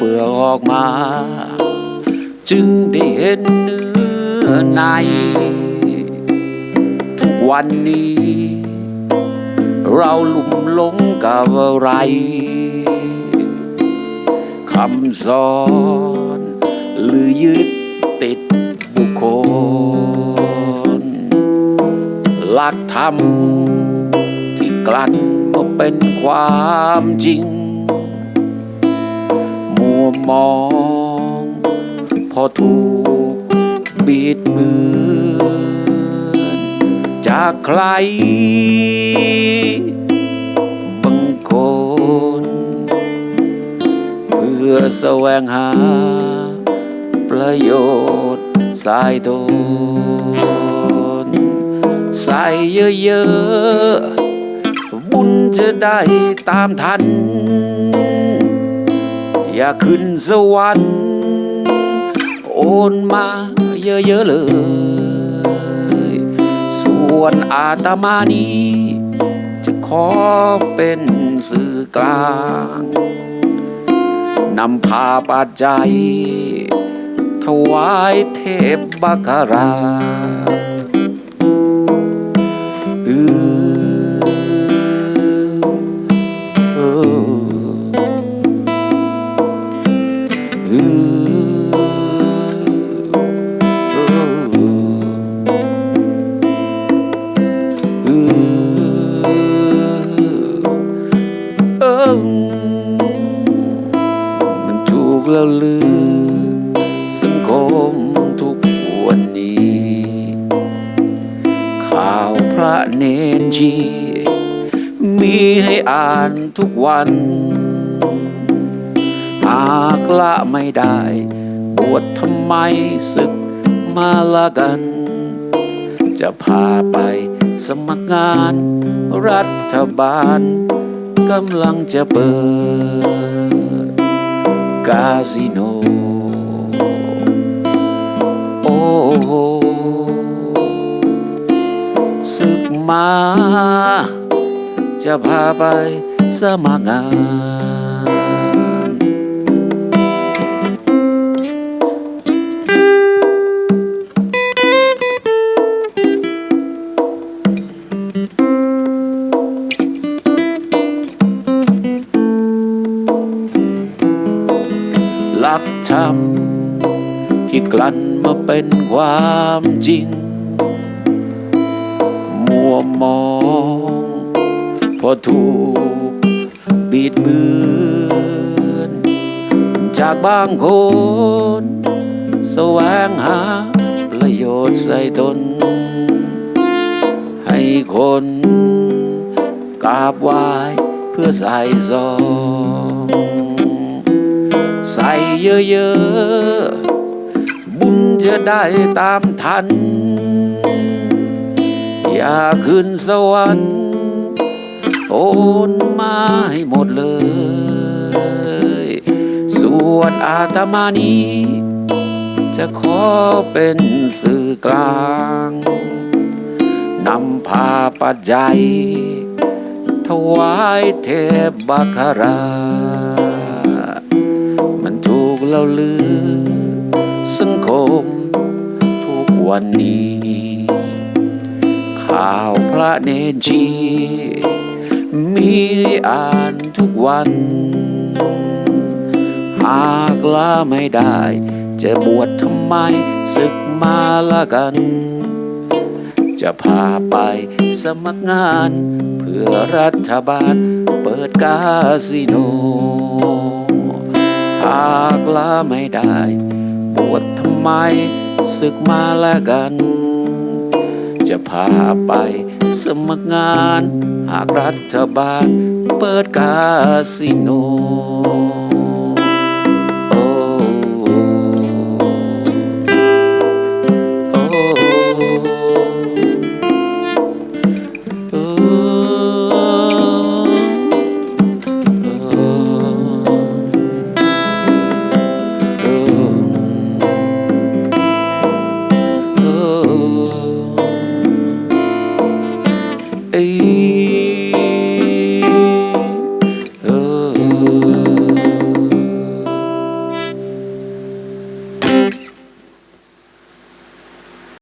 ปอกเปลือกออกมา จึงได้เห็นเนื้อใน ทุกวันนี้ เราลุ่มหลงกับอะไรคำสอน หรือยึดติดบุคคลหลักธรรมที่กลั่นมาเป็นความจริง วมอง พอถูกบิดเบือนจากใคร บางคน เพื่อแสวงหา ประโยชน์สายตนใส่เยอะๆ บุญจะได้ตามทัน อย่าขึ้นสวรรค์โอนมาเยอะๆเลย ส่วนอาตมานี้ จะขอเป็นสื่อกลาง นำพาปัจจัยถวายเทพบัครา เออมันถูกแล้วลือ สังคมทุกวันนี้ ข่าวพระเนนชีมีให้อ่านทุกวัน หากละไม่ได้ บวชทำไมศึกมาละกัน จะพาไป สมัครงาน รัฐบาลกำลังจะเปิดกาสิโน โอ้โหศึกมา จะพาไปสมัครงาน ธรรมที่กลั่นมาเป็นความจริง มัวมอง พอถูกบิดเบือน จากบางคนแสวงหาประโยชน์ใส่ตน ให้คนกราบไหว้เพื่อใส่ซอง ใส่เยอะๆ บุญจะได้ตามทัน อย่าขึ้นสวรรค์โอนมาให้หมดเลยส่วนอาตมานี้ จะขอเป็นสื่อกลางนำพาปัจจัยถวายเทพบัครา เล่าลือ สังคมทุกวันนี้ ข่าวพระเนนชีมีอ่านทุกวัน หากละไม่ได้ จะบวชทำไมศึกมาละกัน จะพาไปสมัครงาน เพื่อรัฐบาลเปิดกาสิโนากละไม่ได้ปวดทำไมศึกมาแล้วกัน จะพาไปสมัครงาน หากรัฐบาลเปิดกาสิโน